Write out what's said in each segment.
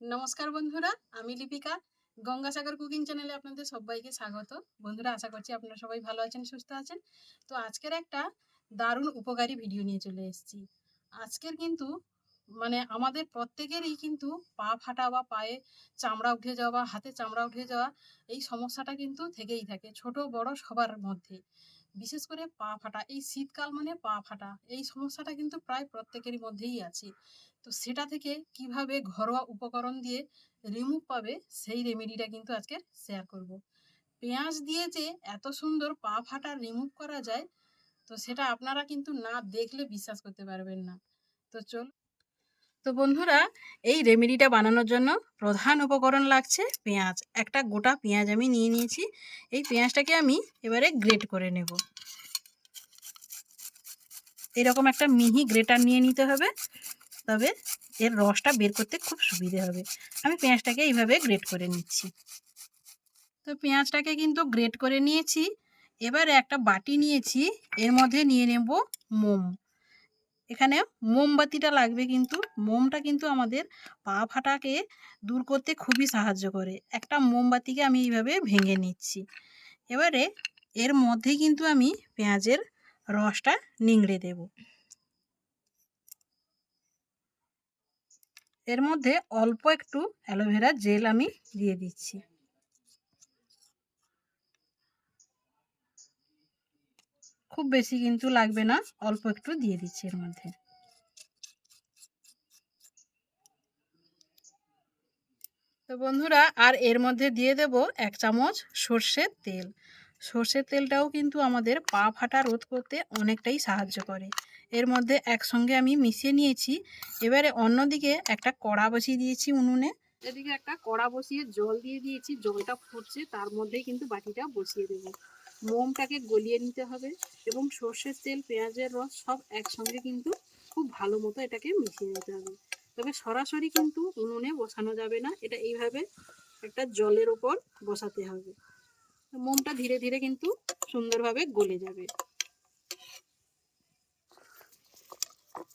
নমস্কার বন্ধুরা, আমি লিপিকা। গঙ্গাসাগর কুকিং চ্যানেলে আপনাদের সবাইকে স্বাগত। বন্ধুরা, আশা করছি আপনারা সবাই ভালো আছেন, সুস্থ আছেন। তো আজকের একটা দারুণ উপকারী ভিডিও নিয়ে চলে এসেছি। আজকের কিন্তু মানে আমাদের প্রত্যেকেরই কিন্তু পা ফাটা বা পায়ে চামড়া উঠে যাওয়া বা হাতে চামড়া উঠে যাওয়া এই সমস্যাটা কিন্তু থেকেই থাকে, ছোট বড় সবার মধ্যে। বিশেষ করে পা ফাটা, এই শীতকাল মানে পা ফাটা, এই সমস্যাটা কিন্তু প্রায় প্রত্যেকেরই মধ্যেই আছে। তো সেটা থেকে কীভাবে ঘরোয়া উপকরণ দিয়ে রিমুভ পাবে সেই রেমেডিটা কিন্তু আজকে শেয়ার করব। পেঁয়াজ দিয়ে যে এত সুন্দর পা ফাটা রিমুভ করা যায়, তো সেটা আপনারা কিন্তু না দেখলে বিশ্বাস করতে পারবেন না। তো চল তো বন্ধুরা, এই রেমেডিটা বানানোর জন্য প্রধান উপকরণ লাগছে পেঁয়াজ। একটা গোটা পেঁয়াজ আমি নিয়ে নিয়েছি। এই পেঁয়াজটাকে আমি এবারে গ্রেট করে নেব। এরকম একটা মিহি গ্রেটার নিয়ে নিতে হবে। তবে এর রসটা বের করতে খুব সুবিধে হবে। আমি পেঁয়াজটাকে এইভাবে গ্রেট করে নিচ্ছি। তো পেঁয়াজটাকে কিন্তু গ্রেট করে নিয়েছি। এবারে একটা বাটি নিয়েছি। এর মধ্যে নিয়ে নেব মোম। এখানে মোমবাতিটা লাগবে কিন্তু। মোমটা কিন্তু আমাদের পা ফাটাকে দূর করতে খুবই সাহায্য করে। একটা মোমবাতিকে আমি এইভাবে ভেঙে নিচ্ছি। এবারে এর মধ্যে কিন্তু আমি পেঁয়াজের রসটা নিংড়ে দেব। এর মধ্যে অল্প একটু অ্যালোভেরা জেল আমি দিয়ে দিচ্ছি। খুব বেশি কিন্তু লাগবে না, অল্প একটু দিয়ে দিচ্ছি এর মধ্যে। তো বন্ধুরা, আর এর মধ্যে দিয়ে দেব এক চামচ সর্ষের তেল। সর্ষের তেলটাও কিন্তু আমাদের পা ফাটা রোধ করতে অনেকটাই সাহায্য করে। এর মধ্যে একসঙ্গে আমি মিশিয়ে নিয়েছি। এবারে অন্যদিকে একটা কড়া বসিয়ে দিয়েছি উনুনে। এদিকে একটা কড়া বসিয়ে জল দিয়ে দিয়েছি, জলটা ফুটছে, তার মধ্যেই কিন্তু বাটিটা বসিয়ে দেব। মোমটাকে গলিয়ে নিতে হবে এবং সর্ষের তেল, পেঁয়াজের রস সব একসঙ্গে কিন্তু খুব ভালো মতো এটাকে মিশিয়ে নিতে হবে। তবে সরাসরি কিন্তু উনুনে বসানো যাবে না, এটা এইভাবে একটা জলের ওপর বসাতে হবে। মোমটা ধীরে ধীরে কিন্তু সুন্দরভাবে গলে যাবে।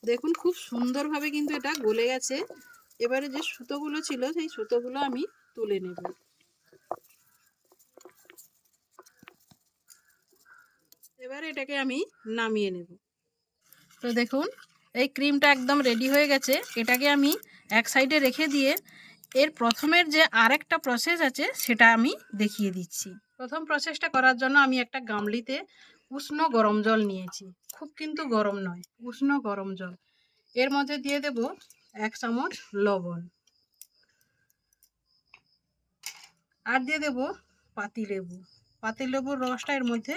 দেখুন খুব সুন্দরভাবে কিন্তু এটা গলে গেছে। এবারে যে সুতোগুলো ছিল, সেই সুতোগুলো আমি তুলে নেব। এবারে এটাকে আমি নামিয়ে নেব। তো দেখুন, এই ক্রিমটা একদম রেডি হয়ে গেছে। এটাকে আমি এক সাইডে রেখে দিয়ে এর প্রথমের যে আরেকটা প্রসেস আছে, সেটা আমি দেখিয়ে দিচ্ছি। প্রথম প্রসেসটা করার জন্য আমি একটা গামলিতে উষ্ণ গরম জল নিয়েছি। খুব কিন্তু গরম নয়, উষ্ণ গরম জল। এর মধ্যে দিয়ে দেব এক চামচ লবণ। আর দিয়ে দেব পাতিলেবু পাতিলেবুর রসটা এর মধ্যে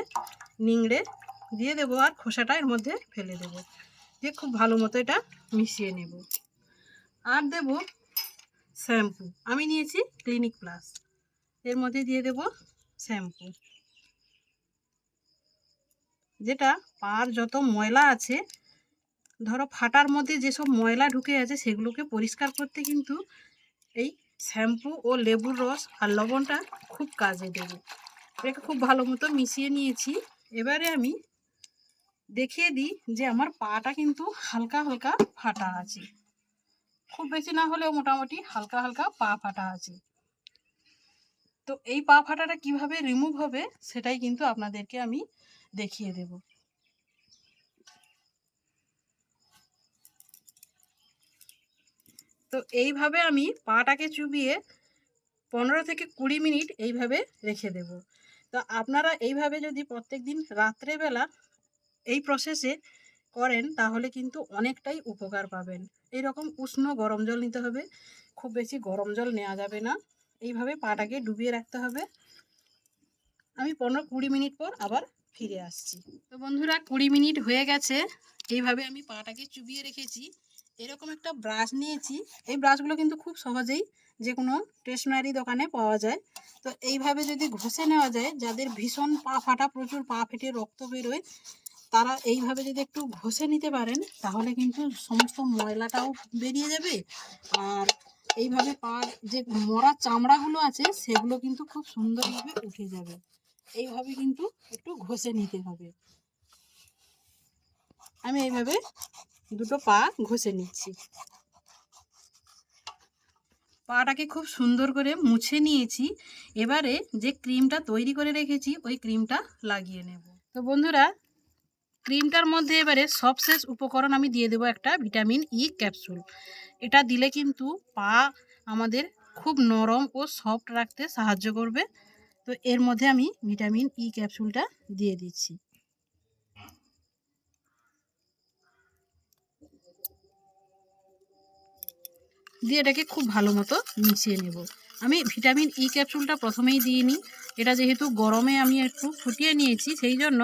নিংড়ে দিয়ে দেবো আর খোসাটা এর মধ্যে ফেলে দেব। দিয়ে খুব ভালো মতো এটা মিশিয়ে নেব। আর দেব শ্যাম্পু। আমি নিয়েছি ক্লিনিক প্লাস। এর মধ্যে দিয়ে দেব শ্যাম্পু। যেটা পার যত ময়লা আছে, ধরো ফাটার মধ্যে যেসব ময়লা ঢুকে আছে সেগুলোকে পরিষ্কার করতে কিন্তু এই শ্যাম্পু ও লেবুর রস আর লবণটা খুব কাজে দেবে। এটাকে খুব ভালো মতো মিশিয়ে নিয়েছি। এবারে আমি দেখিয়ে দিই যে আমার পাটা কিন্তু হালকা হালকা ফাটা আছে। খুব বেশি না হলেও মোটামুটি হালকা হালকা পা ফাটা আছে। তো এই পা ফাটাটা কীভাবে রিমুভ হবে সেটাই কিন্তু আপনাদেরকে আমি দেখিয়ে দেব। তো এইভাবে আমি পাটাকে চুবিয়ে পনেরো থেকে কুড়ি মিনিট এইভাবে রেখে দেব। তো আপনারা এইভাবে যদি প্রত্যেক দিন রাত্রেবেলা এই প্রসেসে করেন তাহলে কিন্তু অনেকটাই উপকার পাবেন। এই রকম উষ্ণ গরম জল নিতে হবে, খুব বেশি গরম জল নেওয়া যাবে না। এইভাবে পাটাকে ডুবিয়ে রাখতে হবে। আমি পনেরো কুড়ি মিনিট পর আবার ফিরে আসছি। তো বন্ধুরা, কুড়ি মিনিট হয়ে গেছে। এইভাবে আমি পাটাকে চুবিয়ে রেখেছি। এরকম একটা ব্রাশ নিয়েছি। এই ব্রাশগুলো কিন্তু খুব সহজেই যে কোনো স্টেশনারি দোকানে পাওয়া যায়। তো এইভাবে যদি ঘষে নেওয়া যায়, যাদের ভীষণ পা ফাটা, প্রচুর পা ফেটে, রক্ত বেরোয়, তারা এইভাবে যদি একটু ঘষে নিতে পারেন, তাহলে কিন্তু সমস্ত ময়লাটাও বেরিয়ে যাবে। আর এইভাবে পা যে মরা চামড়াগুলো আছে, সেগুলো কিন্তু খুব সুন্দরভাবে উঠে যাবে। এইভাবে কিন্তু একটু ঘষে নিতে হবে। আমি এইভাবে দুটো পা ঘষে নিচ্ছি। পাটাকে খুব সুন্দর করে মুছে নিয়েছি। এবারে যে ক্রিমটা তৈরি করে রেখেছি, ওই ক্রিমটা লাগিয়ে নেব। তো বন্ধুরা ক্রিমটার মধ্যে এবারে সবশেষ উপকরণ আমি দিয়ে দেবো একটা ভিটামিন ই ক্যাপসুল। এটা দিলে কিন্তু পা আমাদের খুব নরম ও সফট রাখতে সাহায্য করবে। তো এর মধ্যে আমি ভিটামিন ই ক্যাপসুলটা দিয়ে দিচ্ছি। দিয়ে এটাকে খুব ভালো মতো মিশিয়ে নেব। আমি ভিটামিন ই ক্যাপসুলটা প্রথমেই দিইনি। এটা যেহেতু গরমে আমি একটু ফুটিয়ে নিয়েছি, সেই জন্য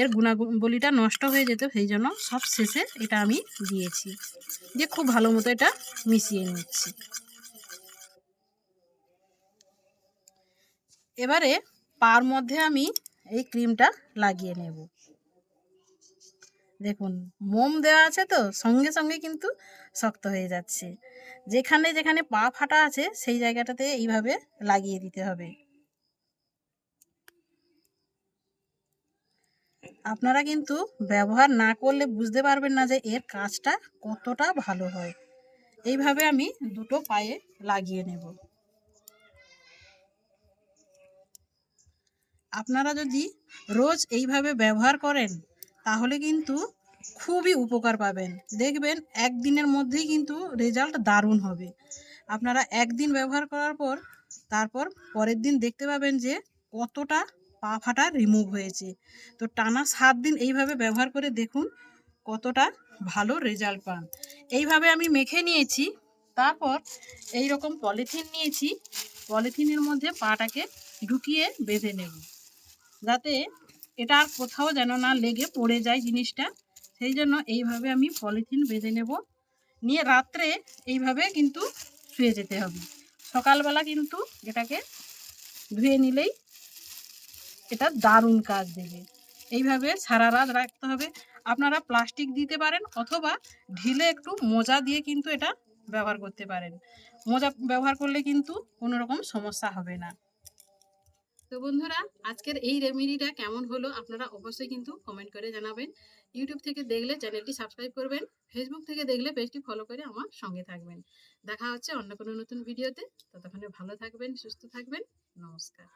এর গুণাবলীটা নষ্ট হয়ে যেত, সেই জন্য সব শেষে এটা আমি দিয়েছি। দিয়ে খুব ভালো মতো এটা মিশিয়ে নিচ্ছি। এবারে পার মধ্যে আমি এই ক্রিমটা লাগিয়ে নেব। দেখুন, মোম দেওয়া আছে তো, সঙ্গে সঙ্গে কিন্তু শক্ত হয়ে যাচ্ছে। যেখানে যেখানে পা ফাটা আছে, সেই জায়গাটাতে এইভাবে লাগিয়ে দিতে হবে। আপনারা কিন্তু ব্যবহার না করলে বুঝতে পারবেন না যে এর কাজটা কতটা ভালো হয়। এইভাবে আমি দুটো পায়ে লাগিয়ে নেব। আপনারা যদি রোজ এইভাবে ব্যবহার করেন তাহলে কিন্তু খুবই উপকার পাবেন। দেখবেন একদিনের মধ্যেই কিন্তু রেজাল্ট দারুণ হবে। আপনারা একদিন ব্যবহার করার পর, তারপর পরের দিন দেখতে পাবেন যে কতটা পা ফাটা রিমুভ হয়েছে। তো টানা সাত দিন এইভাবে ব্যবহার করে দেখুন কতটা ভালো রেজাল্ট পান। এইভাবে আমি মেখে নিয়েছি, তারপর এই রকম পলিথিন নিয়েছি। পলিথিনের মধ্যে পাটাকে ঢুকিয়ে বেঁধে নেব। যাতে এটা আর কোথাও যেন না লেগে পড়ে যায় জিনিসটা। সেই জন্য এইভাবে আমি পলিথিন বেঁধে নেব। নিয়ে রাত্রে এইভাবে কিন্তু শুয়ে যেতে হবে। সকালবেলা কিন্তু এটাকে ধুয়ে নিলেই এটা দারুণ কাজ দেবে। এইভাবে সারা রাত রাখতে হবে। আপনারা প্লাস্টিক দিতে পারেন অথবা ঢিলে একটু মোজা দিয়ে কিন্তু এটা ব্যবহার করতে পারেন। মোজা ব্যবহার করলে কিন্তু কোনো রকম সমস্যা হবে না। তো বন্ধুরা, আজকের এই রেমেডিটা কেমন হলো আপনারা অবশ্যই কিন্তু কমেন্ট করে জানাবেন। ইউটিউব থেকে দেখলে চ্যানেলটি সাবস্ক্রাইব করবেন ফেসবুক থেকে দেখলে পেজটি ফলো করে আমার সঙ্গে থাকবেন। দেখা হচ্ছে অন্য কোনো নতুন ভিডিওতে ততক্ষণে ভালো থাকবেন, সুস্থ থাকবেন। নমস্কার।